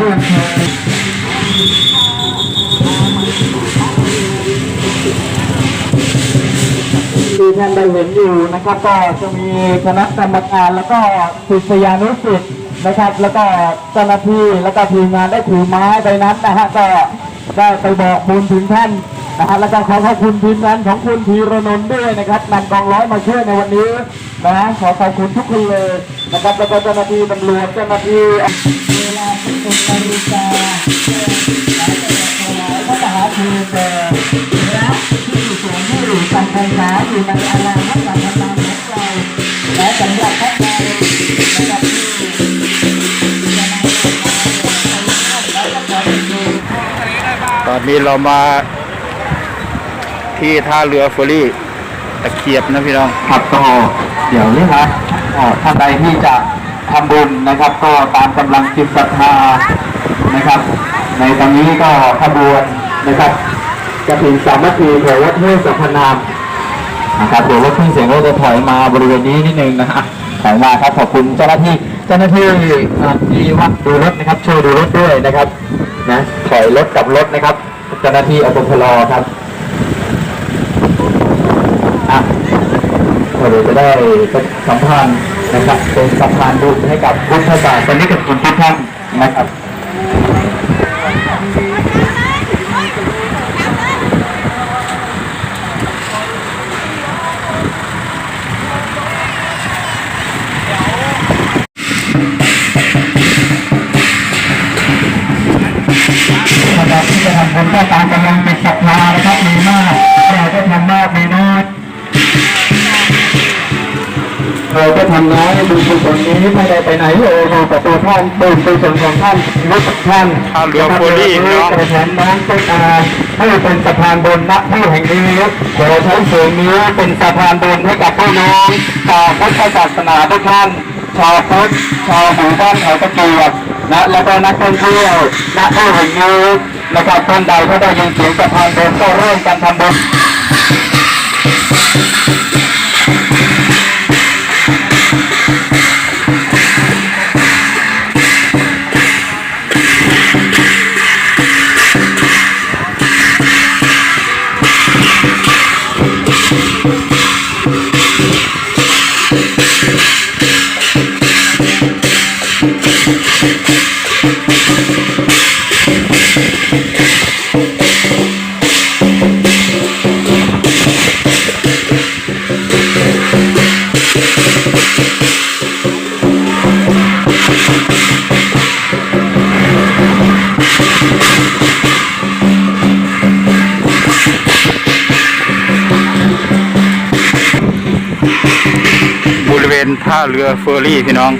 รียนเชิญที่ท่านได้เห็นอยู่นะครับ ก็จะมีคณะกรรมการแล้วก็ศิษยานุศิษย์นะครับ แล้วก็เจ้าหน้าที่แล้วก็ทีมงานได้ถือไม้ไปนั้นนะฮะก็ได้ไปบอกบุญถึงท่านนะฮะแล้วก็ขอขอบคุณทีมงานของคุณธีรนนท์ด้วยนะครับนำกองร้อยมาช่วยในวันนี้นะขอขอบคุณทุกคนเลยนะครับแล้วก็เจ้าหน้าที่ตำรวจเจ้าหน้าที่ เวลาที่เป็นนาฬิกาพระมหาภูมิแด่พระที่สูงที่อยู่จำพรรษาอยู่ในอารามพระสังฆทานของเราและสำหรับพระเรานะครับตอนนี้เรามาที่ท่าเรือเฟอร์รี่ตะเกียบนะพี่น้องครับก็เดี๋ยวนี้นะอ่าท่านใดที่จะ ทำบุญนะครับ ก็ตามกำลังจิตศรัทธานะครับ ในตอนนี้ก็ขบวนนะครับกระถิ่นสามัคคีแถววัดห้วยสัพพนามนะครับเดี๋ยวรถเครื่องเสียงก็จะถอยมาบริเวณนี้นิดนึงนะฮะถอยมาครับขอบคุณเจ้าหน้าที่เจ้าหน้าที่อ่าที่วัดดูรถนะครับช่วยดูรถด้วยนะครับนะถอยรถกับรถนะครับเจ้าหน้าที่อปพลครับอะเดี๋ยวจะได้สัมพันธ์ นะครับเป็นสะพานบุญให้กับพุทธศาสนิกชนทุกท่านนะครับนะครับ ทำน้อยบุญกุศลนี้ไม่ได้ไปไหนเลยเราแต่ตัวท่านบุญกุศลของท่านรู้สึกท่านท่าเรือโพลีนะเนาะกระแทนน้องต้นอาให้เป็นสะพานบุญณที่แห่งนี้ขอใช้เสียงนี้เป็นสะพานบุญให้กับพี่น้องชาวพุทธศาสนาทุกท่านชาวพุทธชาวหมู่บ้านเขาตะเกียบนะแล้วก็นักท่องเที่ยวณที่แห่งนี้นะครับท่านใดก็ได้ยินเสียงสะพานบุญก็ร่มกันทำบุญ ท่าเรือเฟอร์รี่พี่น้อง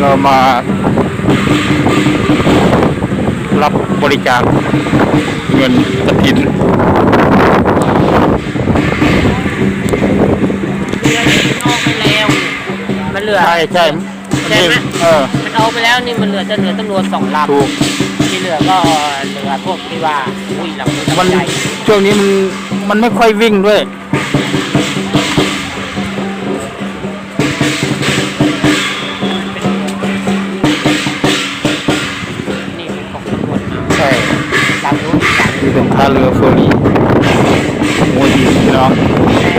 เรามารับบริจาคเงินกระถินออกไปแล้วมันเหลือ ใช่ใช่ใช่ไหมเออ มันเอาไปแล้วนี่มันเหลือจะเหลือตำรวจสองลถูกำที่เหลือก็เหลือพวกที่ว่าอุ้ยหลังมือมันลำใหญ่ช่วงนี้มันมันไม่ค่อยวิ่งด้วย เป็นท่าเรือเฟอร์รี่โมดีพี่น้องแต่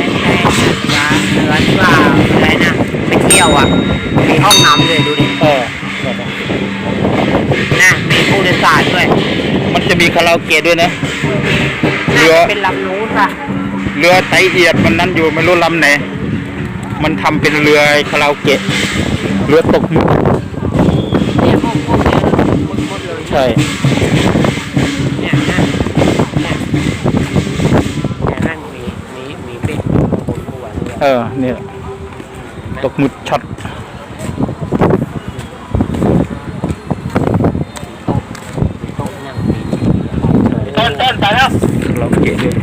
แต่ว่าเรือที่ว่าอะไรนะไปเที่ยวอะ มีห้องน้ำด้วยดูดิเออนะมีผู้โดยสารด้วย มันจะมีคาราโอเกะด้วยนะน่าเรือจะเป็นลำนู้นป่ะเรือไตเอียดมันนั้นอยู่ไม่รู้ลำไหน มันทำเป็นเรือคาราโอเกะ เรือตกหมึกเนี่ยห้องห้องเนี่ยหมดหมดเลยใช่ เนี่ยนะเนี่ยเนี่ยนั่นมีมีมีเป็ดบนหัว เรือเออเนี่ยตกหมึกช็อตโต๊ะนั่งมีต้นต้นไปแล้วคาราโอเกะด้วย